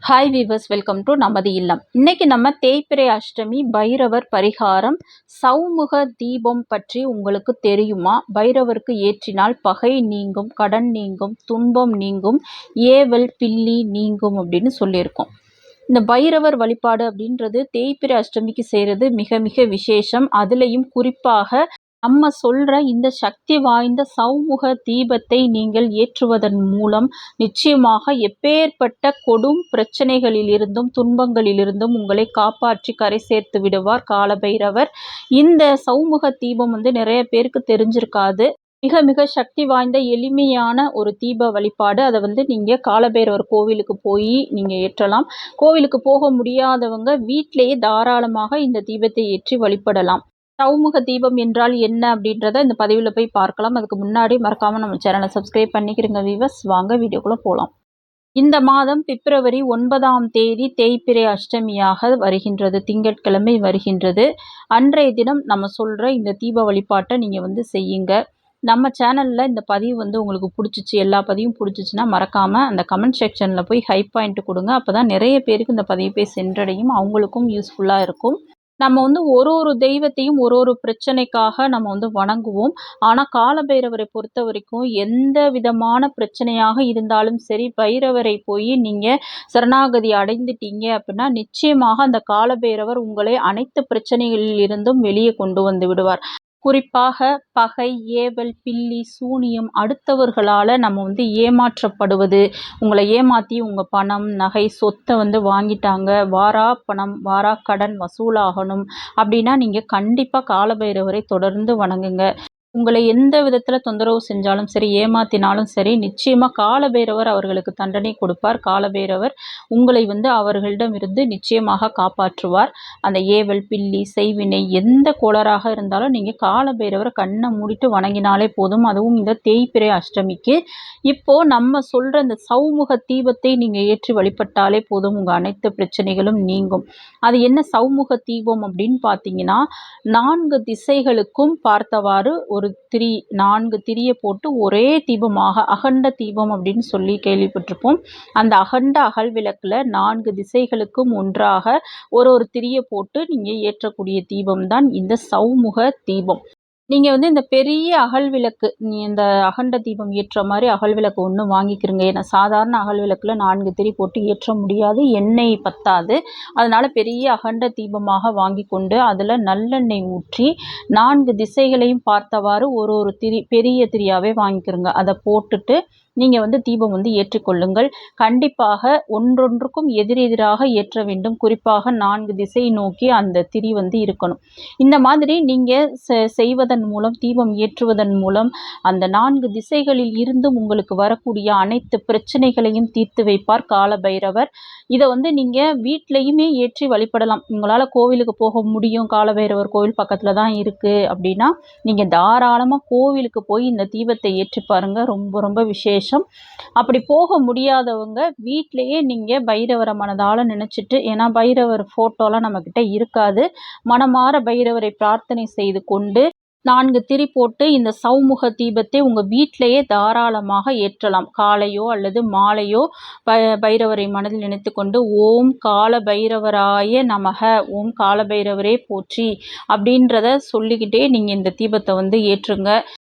Hi viewers welcome to நமது இல்லம் இன்னைக்கு நம்ம தேய்பிரை அஷ்டமி பைரவர் பரிகாரம் சௌமுக தீபம் பற்றி உங்களுக்கு தெரியுமா? பைரவருக்கு ஏற்றினால் பகை நீங்கும் கடன் நீங்கும் துன்பம் நீங்கும் ஏவல் பில்லி நீங்கும் அப்படின்னு சொல்லியிருக்கோம். இந்த பைரவர் வழிபாடு அப்படின்றது தேய்பிரை அஷ்டமிக்கு செய்கிறது மிக மிக விசேஷம். அதுலேயும் குறிப்பாக நம்ம சொல்ற இந்த சக்தி வாய்ந்த சௌமுக தீபத்தை நீங்கள் ஏற்றுவதன் மூலம் நிச்சயமாக எப்பேற்பட்ட கொடும் பிரச்சனைகளிலிருந்தும் துன்பங்களிலிருந்தும் உங்களை காப்பாற்றி கரை சேர்த்து விடுவார் காலபைரவர். இந்த சௌமுக தீபம் வந்து நிறைய பேருக்கு தெரிஞ்சிருக்காது. மிக மிக சக்தி வாய்ந்த எளிமையான ஒரு தீப வழிபாடு. அதை வந்து நீங்கள் காலபைரவர் கோவிலுக்கு போய் நீங்கள் ஏற்றலாம். கோவிலுக்கு போக முடியாதவங்க வீட்டிலேயே தாராளமாக இந்த தீபத்தை ஏற்றி வழிபடலாம். சௌமுக தீபம் என்றால் என்ன அப்படின்றத இந்த பதிவில் போய் பார்க்கலாம். அதுக்கு முன்னாடி மறக்காமல் நம்ம சேனலை சப்ஸ்கிரைப் பண்ணிக்கிறங்க வீவர்ஸ் வாங்க வீடியோக்குள்ளே போகலாம் இந்த மாதம் பிப்ரவரி ஒன்பதாம் தேதி தேய்பிரை அஷ்டமியாக வருகின்றது. திங்கட்கிழமை வருகின்றது. அன்றைய தினம் நம்ம சொல்கிற இந்த தீப வழிபாட்டை நீங்கள் வந்து செய்யுங்க. நம்ம சேனலில் இந்த பதிவு வந்து உங்களுக்கு பிடிச்சிச்சு எல்லா பதிவும் பிடிச்சிச்சின்னா மறக்காமல் அந்த கமெண்ட் செக்ஷனில் போய் ஹை பாயிண்ட் கொடுங்க. அப்போ தான் நிறைய பேருக்கு இந்த பதிவு போய் சென்றடையும். அவங்களுக்கும் யூஸ்ஃபுல்லாக இருக்கும். நம்ம வந்து ஒரு ஒரு தெய்வத்தையும் ஒரு ஒரு பிரச்சனைக்காக நம்ம வந்து வணங்குவோம். ஆனால் காலபைரவரை பொறுத்த வரைக்கும் எந்த விதமான பிரச்சனையாக இருந்தாலும் சரி பைரவரை போய் நீங்கள் சரணாகதி அடைந்துட்டீங்க அப்படின்னா நிச்சயமாக அந்த காலபைரவர் உங்களை அனைத்து பிரச்சனைகளில் இருந்தும் வெளியே கொண்டு வந்து விடுவார். குறிப்பாக பகை ஏவல் பில்லி சூனியம் அடுத்தவர்களால் நம்ம வந்து ஏமாற்றப்படுவது. உங்களை ஏமாற்றி உங்கள் பணம் நகை சொத்தை வந்து வாங்கிட்டாங்க. வாரா பணம் வாரா கடன் வசூலாகணும். அப்படின்னா நீங்கள் கண்டிப்பாக காலபைரவரை தொடர்ந்து வணங்குங்க. உங்களை எந்த விதத்தில் தொந்தரவு செஞ்சாலும் சரி ஏமாத்தினாலும் சரி நிச்சயமாக காலபைரவர் அவர்களுக்கு தண்டனை கொடுப்பார். காலபைரவர் உங்களை வந்து அவர்களிடம் இருந்து நிச்சயமாக காப்பாற்றுவார். அந்த ஏவல் பில்லி செய்வினை எந்த கோளராக இருந்தாலும் நீங்கள் காலபைரவரை கண்ணை மூடிட்டு வணங்கினாலே போதும். அதுவும் இந்த தேய்பிரை அஷ்டமிக்கு. இப்போது நம்ம சொல்கிற இந்த சௌமுக தீபத்தை நீங்கள் ஏற்றி வழிபட்டாலே போதும். உங்கள் அனைத்து பிரச்சனைகளும் நீங்கும். அது என்ன சௌமுக தீபம் அப்படின்னு பார்த்தீங்கன்னா நான்கு திசைகளுக்கும் பார்த்தவாறு ஒரு ஒரு திரி நான்கு திரியை போட்டு ஒரே தீபமாக அகண்ட தீபம் அப்படின்னு சொல்லி கேள்விப்பட்டிருப்போம். அந்த அகண்ட அகல் விளக்கில் நான்கு திசைகளுக்கும் ஒன்றாக ஒரு ஒரு திரியை போட்டு நீங்கள் ஏற்றக்கூடிய தீபம் தான் இந்த சௌமுக தீபம். நீங்கள் வந்து இந்த பெரிய அகல் விளக்கு நீ இந்த அகண்ட தீபம் ஏற்ற மாதிரி அகல் விளக்கு ஒன்று வாங்கிக்கிறங்க. ஏன்னா சாதாரண அகல் விளக்கில் நான்கு திரி போட்டு ஏற்ற முடியாது எண்ணெய் பத்தாது. அதனால் பெரிய அகண்ட தீபமாக வாங்கி கொண்டு அதில் நல்லெண்ணெய் ஊற்றி நான்கு திசைகளையும் பார்த்தவாறு ஒரு ஒரு திரி பெரிய திரியாகவே வாங்கிக்கிறங்க. அதை போட்டுட்டு நீங்கள் வந்து தீபம் வந்து ஏற்றிக்கொள்ளுங்கள். கண்டிப்பாக ஒன்றொன்றுக்கும் எதிரெதிராக ஏற்ற வேண்டும். குறிப்பாக நான்கு திசை நோக்கி அந்த திரி வந்து இருக்கணும். இந்த மாதிரி நீங்கள் செய்வதன் மூலம் தீபம் ஏற்றுவதன் மூலம் அந்த நான்கு திசைகளில் இருந்தும் உங்களுக்கு வரக்கூடிய அனைத்து பிரச்சனைகளையும் தீர்த்து வைப்பார் கால பைரவர் இதை வந்து நீங்கள் வீட்லேயுமே ஏற்றி வழிபடலாம். உங்களால் கோவிலுக்கு போக முடியும். காலபைரவர் கோவில் பக்கத்தில் தான் இருக்குது அப்படின்னா நீங்கள் தாராளமாக கோவிலுக்கு போய் இந்த தீபத்தை ஏற்றி பாருங்கள் ரொம்ப ரொம்ப விசேஷம். அப்படி போக முடியாதவங்க வீட்டிலையே நீங்கள் பைரவரை மனதால் நினச்சிட்டு ஏன்னா பைரவர் ஃபோட்டோலாம் நம்மக்கிட்ட இருக்காது. மனமாற பைரவரை பிரார்த்தனை செய்து கொண்டு நான்கு திரி போட்டு இந்த சௌமுக தீபத்தை உங்கள் வீட்டிலேயே தாராளமாக ஏற்றலாம். காலையோ அல்லது மாலையோ ப பைரவரை மனதில் நினைத்து கொண்டு ஓம் கால பைரவராய நமக ஓம் கால பைரவரே போற்றி அப்படின்றத சொல்லிக்கிட்டே நீங்கள் இந்த தீபத்தை வந்து ஏற்றுங்க.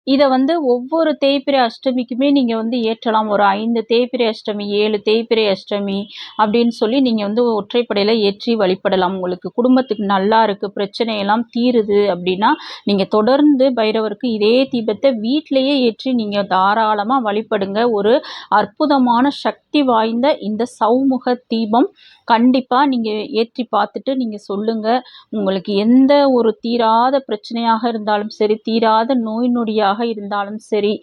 இதை வந்து ஒவ்வொரு தேய்பிரை அஷ்டமிக்குமே நீங்கள் வந்து ஏற்றலாம். ஒரு ஐந்து தேய்பிரை அஷ்டமி ஏழு தேய்பிரை அஷ்டமி அப்படின்னு சொல்லி நீங்கள் வந்து ஒற்றைப்படையில் ஏற்றி வழிபடலாம். உங்களுக்கு குடும்பத்துக்கு நல்லா இருக்குது பிரச்சனையெல்லாம் தீருது அப்படின்னா நீங்கள் தொடர்ந்து பைரவருக்கு இதே தீபத்தை வீட்டிலையே ஏற்றி நீங்கள் தாராளமாக வழிபடுங்க. ஒரு அற்புதமான சக்தி வாய்ந்த இந்த சௌமுக தீபம் கண்டிப்பாக நீங்கள் ஏற்றி பார்த்துட்டு நீங்கள் சொல்லுங்கள் உங்களுக்கு எந்த ஒரு தீராத பிரச்சனையாக இருந்தாலும் சரி தீராத நோய் நொடியாக நோயாக இருந்தாலும் சரி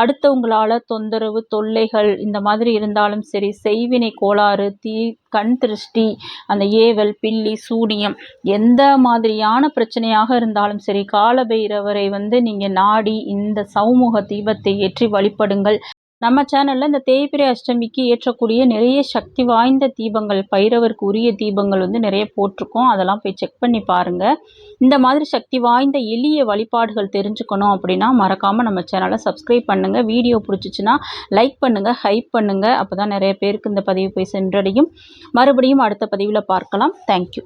அடுத்தவங்களால் தொந்தரவு தொல்லைகள் இந்த மாதிரி இருந்தாலும் சரி செய்வினை கோளாறு தீ கண் திருஷ்டி அந்த ஏவல் பில்லி சூனியம் எந்த மாதிரியான பிரச்சனையாக இருந்தாலும் சரி காலபைரவரை வந்து நீங்கள் நாடி இந்த சமூக தீபத்தை ஏற்றி வழிபடுங்கள். நம்ம சேனலில் இந்த தேய்பிரை அஷ்டமிக்கு ஏற்றக்கூடிய நிறைய சக்தி வாய்ந்த தீபங்கள் பைரவருக்கு உரிய தீபங்கள் வந்து நிறைய போட்டிருக்கோம். அதெல்லாம் போய் செக் பண்ணி பாருங்கள் இந்த மாதிரி சக்தி வாய்ந்த எளிய வழிபாடுகள் தெரிஞ்சுக்கணும் அப்படின்னா மறக்காமல் நம்ம சேனலை சப்ஸ்கிரைப் பண்ணுங்கள் வீடியோ பிடிச்சிச்சின்னா லைக் பண்ணுங்கள் ஹைப் பண்ணுங்கள் அப்போ தான் நிறைய பேருக்கு இந்த பதிவு போய் சென்றடையும். மறுபடியும் அடுத்த பதிவில் பார்க்கலாம். தேங்க்யூ